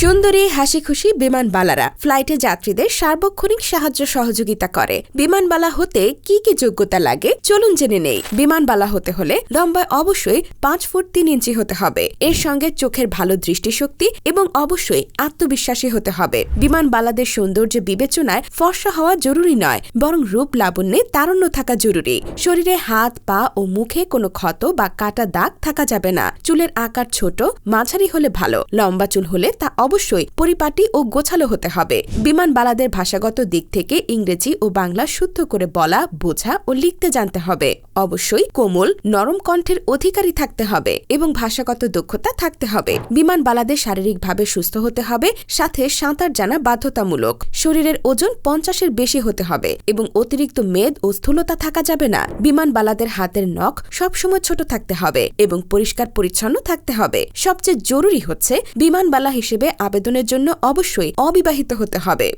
সুন্দরী হাসি খুশি বিমানবালারা ফ্লাইটে যাত্রীদের সার্বক্ষণিক সাহায্য সহযোগিতা করে। বিমানবালা হতে কি কি যোগ্যতা লাগে চলুন জেনে নেই। বিমানবালা হতে হলে লম্বায় অবশ্যই পাঁচ ফুট তিন ইঞ্চি হতে হবে। এর সঙ্গে চোখের ভালো দৃষ্টিশক্তি এবং অবশ্যই আত্মবিশ্বাসী হতে হবে। বিমানবালাদের সৌন্দর্য বিবেচনায় ফর্সা হওয়া জরুরি নয়, বরং রূপ লাবণ্যে তারণ্য থাকা জরুরি। শরীরে হাত, পা ও মুখে কোনো ক্ষত বা কাটা দাগ থাকা যাবে না। চুলের আকার ছোট, মাঝারি হলে ভালো, লম্বা চুল হলে তা অবশ্যই পরিপাটি ও গোছালো হতে হবে। বিমানবালাদের ভাষাগত দিক থেকে ইংরেজি ও বাংলা শুদ্ধ করে বলা, বোঝা ও লিখতে জানতে হবে। অবশ্যই কোমল, নরম কণ্ঠের অধিকারী থাকতে হবে এবং ভাষাগত দক্ষতা থাকতে হবে। বিমানবালাদের শারীরিকভাবে সুস্থ হতে হবে, সাথে সাঁতার জানা বাধ্যতামূলক। শরীরের ওজন পঞ্চাশের বেশি হতে হবে এবং অতিরিক্ত মেদ ও স্থূলতা থাকা যাবে না। বিমানবালাদের হাতের নখ সবসময় ছোট থাকতে হবে এবং পরিষ্কার পরিচ্ছন্ন থাকতে হবে। সবচেয়ে জরুরি হচ্ছে বিমানবালা হিসেবে আবেদনের জন্য অবশ্যই অবিবাহিত হতে হবে।